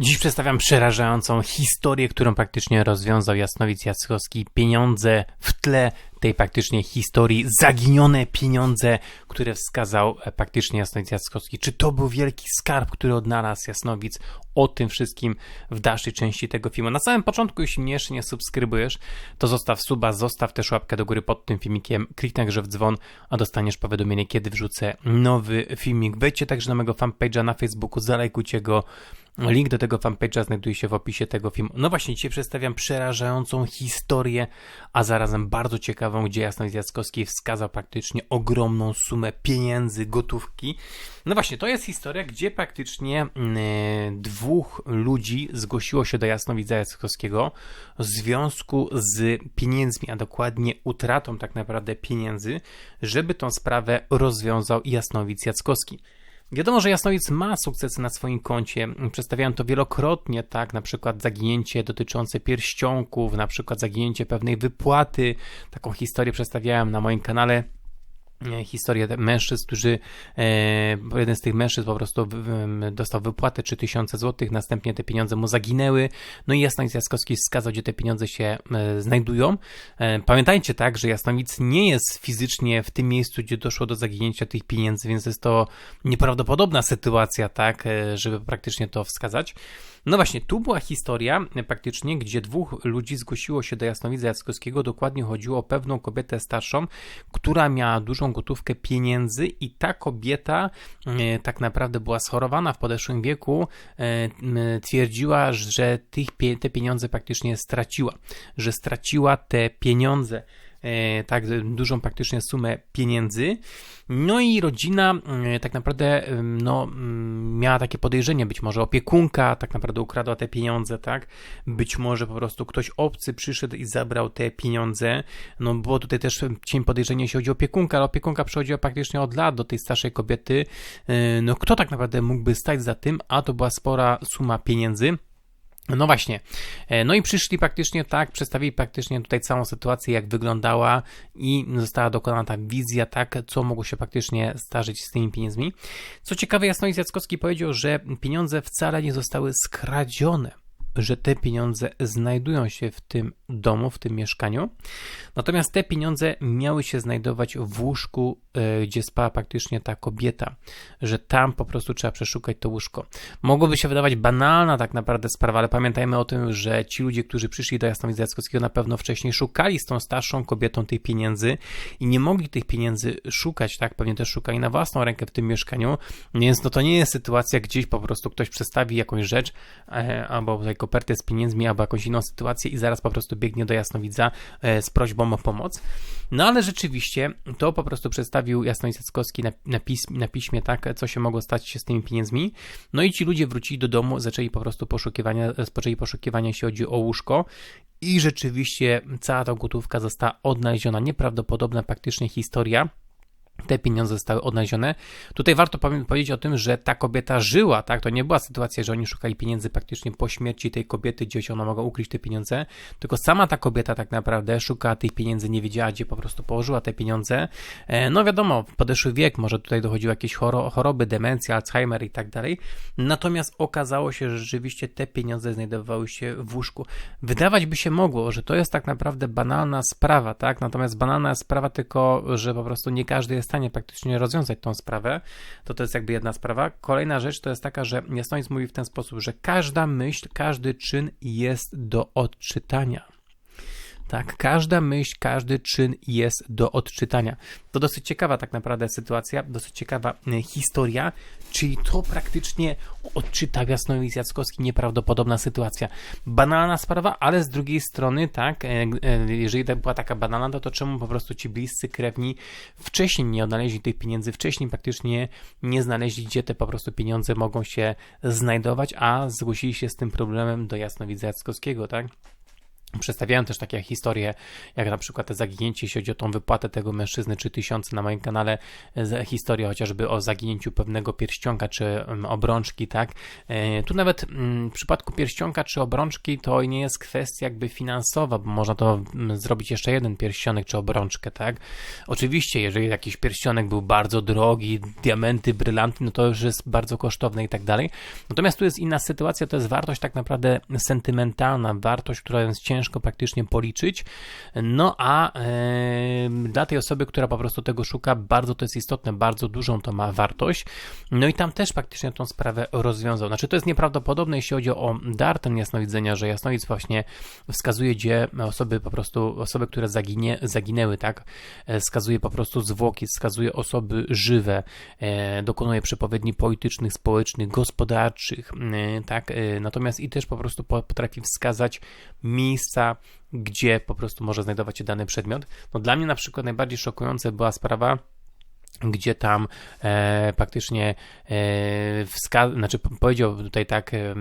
Dziś przedstawiam przerażającą historię, którą praktycznie rozwiązał Jasnowic Jackowski. Pieniądze w tle tej praktycznie historii, zaginione pieniądze, które wskazał e, praktycznie Jasnowic Jackowski. Czy to był wielki skarb, który odnalazł Jasnowic? O tym wszystkim w dalszej części tego filmu. Na samym początku, jeśli jeszcze nie subskrybujesz, to zostaw suba, zostaw też łapkę do góry pod tym filmikiem, kliknij także w dzwon, a dostaniesz powiadomienie, kiedy wrzucę nowy filmik. Wejdźcie także na mojego fanpage'a na Facebooku, zalajkujcie go, Link do tego fanpage'a znajduje się w opisie tego filmu. No właśnie, dzisiaj przedstawiam przerażającą historię, a zarazem bardzo ciekawą, gdzie Jasnowic Jackowski wskazał praktycznie ogromną sumę pieniędzy, gotówki. No właśnie, to jest historia, gdzie praktycznie yy, dwóch ludzi zgłosiło się do Jasnowidza Jackowskiego w związku z pieniędzmi, a dokładnie utratą tak naprawdę pieniędzy, żeby tą sprawę rozwiązał Jasnowic Jackowski. Wiadomo, że Jasnowic ma sukcesy na swoim koncie. Przedstawiałem to wielokrotnie, tak, na przykład zaginięcie dotyczące pierścionków, na przykład zaginięcie pewnej wypłaty. Taką historię przedstawiałem na moim kanale historię mężczyzn, którzy, e, jeden z tych mężczyzn po prostu dostał wypłatę 3000 zł, następnie te pieniądze mu zaginęły, no i Jasnowic Jaskowski wskazał, gdzie te pieniądze się e, znajdują. Pamiętajcie tak, że Jasnowic nie jest fizycznie w tym miejscu, gdzie doszło do zaginięcia tych pieniędzy, więc jest to nieprawdopodobna sytuacja, tak, żeby praktycznie to wskazać. No właśnie, tu była historia praktycznie, gdzie dwóch ludzi zgłosiło się do Jasnowidza Jackowskiego. Dokładnie chodziło o pewną kobietę starszą, która miała dużą gotówkę pieniędzy i ta kobieta e, tak naprawdę była schorowana w podeszłym wieku. E, twierdziła, że tych, te pieniądze praktycznie straciła, że straciła te pieniądze. E, tak dużą praktycznie sumę pieniędzy. No i rodzina e, tak naprawdę no, miała takie podejrzenie, być może opiekunka tak naprawdę ukradła te pieniądze, tak? Być może po prostu ktoś obcy przyszedł i zabrał te pieniądze. No było tutaj też cień podejrzenia, jeśli chodzi o opiekunkę, ale opiekunka przychodziła praktycznie od lat do tej starszej kobiety. E, no kto tak naprawdę mógłby stać za tym, a to była spora suma pieniędzy. No właśnie. E, no i przyszli praktycznie tak, przedstawili praktycznie tutaj całą sytuację, jak wyglądała i została dokonana ta wizja, tak, co mogło się praktycznie zdarzyć z tymi pieniędzmi. Co ciekawe, Jasnowic Jackowski powiedział, że pieniądze wcale nie zostały skradzione że te pieniądze znajdują się w tym domu, w tym mieszkaniu. Natomiast te pieniądze miały się znajdować w łóżku, e, gdzie spała praktycznie ta kobieta, że tam po prostu trzeba przeszukać to łóżko. Mogłoby się wydawać banalna tak naprawdę sprawa, ale pamiętajmy o tym, że ci ludzie, którzy przyszli do Jasnowidza Jackowskiego na pewno wcześniej szukali z tą starszą kobietą tych pieniędzy i nie mogli tych pieniędzy szukać, tak? Pewnie też szukali na własną rękę w tym mieszkaniu, więc no to nie jest sytuacja, gdzieś po prostu ktoś przestawi jakąś rzecz e, albo tutaj kopertę z pieniędzmi albo jakąś inną sytuację i zaraz po prostu biegnie do Jasnowidza e, z prośbą o pomoc. No ale rzeczywiście to po prostu przedstawił Jackowski na, na, na piśmie, tak, co się mogło stać się z tymi pieniędzmi. No i ci ludzie wrócili do domu, zaczęli po prostu poszukiwania, rozpoczęli poszukiwania, jeśli chodzi o łóżko i rzeczywiście cała ta gotówka została odnaleziona. Nieprawdopodobna praktycznie historia te pieniądze zostały odnalezione. Tutaj warto powiedzieć o tym, że ta kobieta żyła, tak? To nie była sytuacja, że oni szukali pieniędzy praktycznie po śmierci tej kobiety, gdzie ona mogła ukryć te pieniądze, tylko sama ta kobieta tak naprawdę szukała tych pieniędzy, nie wiedziała, gdzie po prostu położyła te pieniądze. E, no wiadomo, podeszły wiek, może tutaj dochodziły jakieś choroby, demencja, Alzheimer i tak dalej. Natomiast okazało się, że rzeczywiście te pieniądze znajdowały się w łóżku. Wydawać by się mogło, że to jest tak naprawdę banalna sprawa, tak? Natomiast banalna sprawa tylko, że po prostu nie każdy jest stanie praktycznie rozwiązać tą sprawę, to to jest jakby jedna sprawa. Kolejna rzecz to jest taka, że Jasnowic mówi w ten sposób, że każda myśl, każdy czyn jest do odczytania. Tak, każda myśl, każdy czyn jest do odczytania. To dosyć ciekawa tak naprawdę sytuacja, dosyć ciekawa e, historia, czyli to praktycznie odczyta Jasnowic Jackowski, nieprawdopodobna sytuacja. Banalna sprawa, ale z drugiej strony, tak, e, e, jeżeli to była taka banalna, to czemu po prostu ci bliscy, krewni wcześniej nie odnaleźli tych pieniędzy, wcześniej praktycznie nie znaleźli, gdzie te po prostu pieniądze mogą się znajdować, a zgłosili się z tym problemem do Jasnowidza Jackowskiego, tak? Przedstawiałem też takie historie, jak na przykład zaginięcie, jeśli chodzi o tą wypłatę tego mężczyzny 3000 na moim kanale, historia chociażby o zaginięciu pewnego pierścionka czy obrączki, tak. E, tu nawet w przypadku pierścionka czy obrączki to nie jest kwestia jakby finansowa, bo można to zrobić jeszcze jeden pierścionek czy obrączkę, tak. Oczywiście, jeżeli jakiś pierścionek był bardzo drogi, diamenty, brylanty, no to już jest bardzo kosztowne i tak dalej. Natomiast tu jest inna sytuacja, to jest wartość tak naprawdę sentymentalna, wartość, która jest ciężka ciężko praktycznie policzyć. No a dla tej osoby, która po prostu tego szuka, bardzo to jest istotne, bardzo dużą to ma wartość. No i tam też praktycznie tą sprawę rozwiązał. Znaczy to jest nieprawdopodobne, jeśli chodzi o dar ten jasnowidzenia, że jasnowic właśnie wskazuje, gdzie osoby po prostu, osoby, które zaginie, zaginęły, tak, e, wskazuje po prostu zwłoki, wskazuje osoby żywe, e, dokonuje przepowiedni politycznych, społecznych, gospodarczych, e, tak, natomiast i też po prostu potrafi wskazać miejsca, miejsca, gdzie po prostu może znajdować się dany przedmiot. No dla mnie na przykład najbardziej szokująca była sprawa, gdzie tam e, praktycznie e, znaczy powiedział tutaj tak e,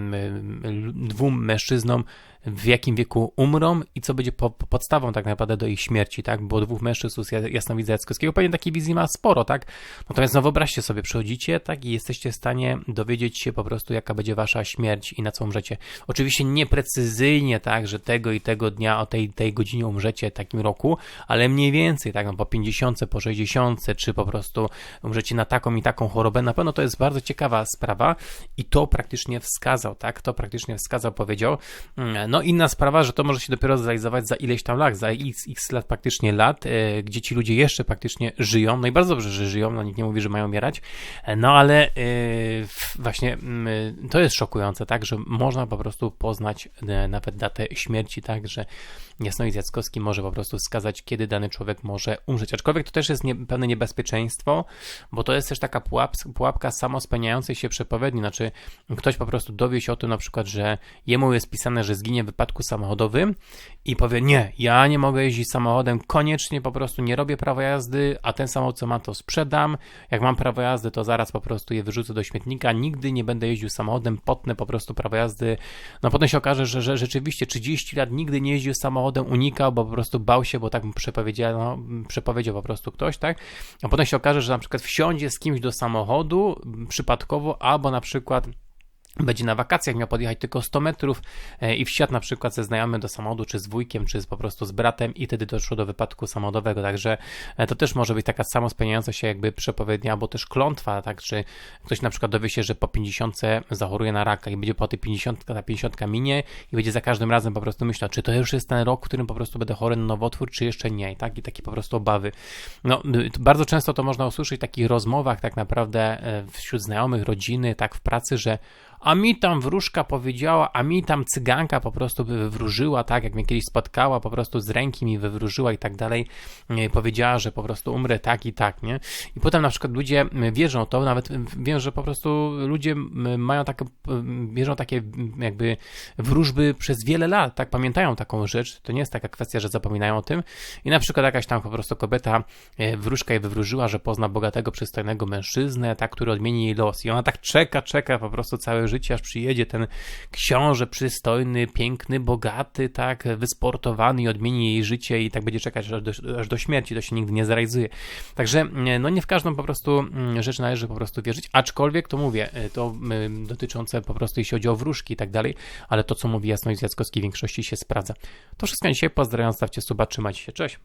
dwóm mężczyznom, w jakim wieku umrą i co będzie po, po podstawą tak naprawdę do ich śmierci, tak? Bo dwóch mężczyzn z Jasnowidza Jackowskiego pewnie takiej wizji ma sporo, tak? Natomiast no wyobraźcie sobie, przychodzicie, tak? I jesteście w stanie dowiedzieć się po prostu, jaka będzie wasza śmierć i na co umrzecie. Oczywiście nieprecyzyjnie, tak? Że tego i tego dnia o tej, tej godzinie umrzecie takim roku, ale mniej więcej, tak? No po 50, po 60, czy po prostu umrzecie na taką i taką chorobę. Na pewno to jest bardzo ciekawa sprawa i to praktycznie wskazał, tak? To praktycznie wskazał, powiedział. Mm, no no inna sprawa, że to może się dopiero zrealizować za ileś tam lat, za x, x lat praktycznie lat, e, gdzie ci ludzie jeszcze praktycznie żyją, no i bardzo dobrze, że żyją, no nikt nie mówi, że mają umierać, e, no ale e, właśnie to jest szokujące, tak, że można po prostu poznać nawet datę śmierci, tak, że Jasnowic Jackowski może po prostu wskazać, kiedy dany człowiek może umrzeć, aczkolwiek to też jest nie, pewne niebezpieczeństwo, bo to jest też taka pułap, pułapka samospełniającej się przepowiedni, znaczy ktoś po prostu dowie się o tym na przykład, że jemu jest pisane, że zginie wypadku samochodowym i powie, nie, ja nie mogę jeździć samochodem, koniecznie po prostu nie robię prawa jazdy, a ten samochód, co mam, to sprzedam. Jak mam prawo jazdy, to zaraz po prostu je wyrzucę do śmietnika, nigdy nie będę jeździł samochodem, potnę po prostu prawo jazdy. No potem się okaże, że, że rzeczywiście 30 lat nigdy nie jeździł samochodem, unikał, bo po prostu bał się, bo tak mu no, przepowiedział po prostu ktoś, tak? A potem się okaże, że na przykład wsiądzie z kimś do samochodu przypadkowo, albo na przykład będzie na wakacjach, miał podjechać tylko 100 metrów e, i wsiadł na przykład ze znajomym do samochodu, czy z wujkiem, czy po prostu z bratem i wtedy doszło do wypadku samochodowego, także e, to też może być taka samo spełniająca się jakby przepowiednia, albo też klątwa, tak, czy ktoś na przykład dowie się, że po 50 zachoruje na raka i będzie po tej 50, ta 50 minie i będzie za każdym razem po prostu myślał, czy to już jest ten rok, w którym po prostu będę chory na nowotwór, czy jeszcze nie, tak, i takie po prostu obawy. No, bardzo często to można usłyszeć w takich rozmowach tak naprawdę e, wśród znajomych, rodziny, tak w pracy, że a mi tam wróżka powiedziała, a mi tam cyganka po prostu wywróżyła, tak, jak mnie kiedyś spotkała, po prostu z ręki mi wywróżyła i tak dalej, powiedziała, że po prostu umrę tak i tak, nie? I potem na przykład ludzie wierzą to, nawet wiem, że po prostu ludzie mają takie, wierzą takie jakby wróżby przez wiele lat, tak, pamiętają taką rzecz, to nie jest taka kwestia, że zapominają o tym. I na przykład jakaś tam po prostu kobieta e, wróżka jej wywróżyła, że pozna bogatego, przystojnego mężczyznę, tak, który odmieni jej los. I ona tak czeka, czeka po prostu życie, aż przyjedzie ten książę przystojny, piękny, bogaty, tak, wysportowany i odmieni jej życie i tak będzie czekać aż do, aż do śmierci, to się nigdy nie zrealizuje. Także, no nie w każdą po prostu mm, rzecz należy po prostu wierzyć, aczkolwiek to mówię, e, to dotyczące po prostu jeśli chodzi o wróżki i tak dalej, ale to, co mówi Jasność Jackowski w większości się sprawdza. To wszystko dzisiaj, pozdrawiam, stawcie suba, trzymajcie się, cześć!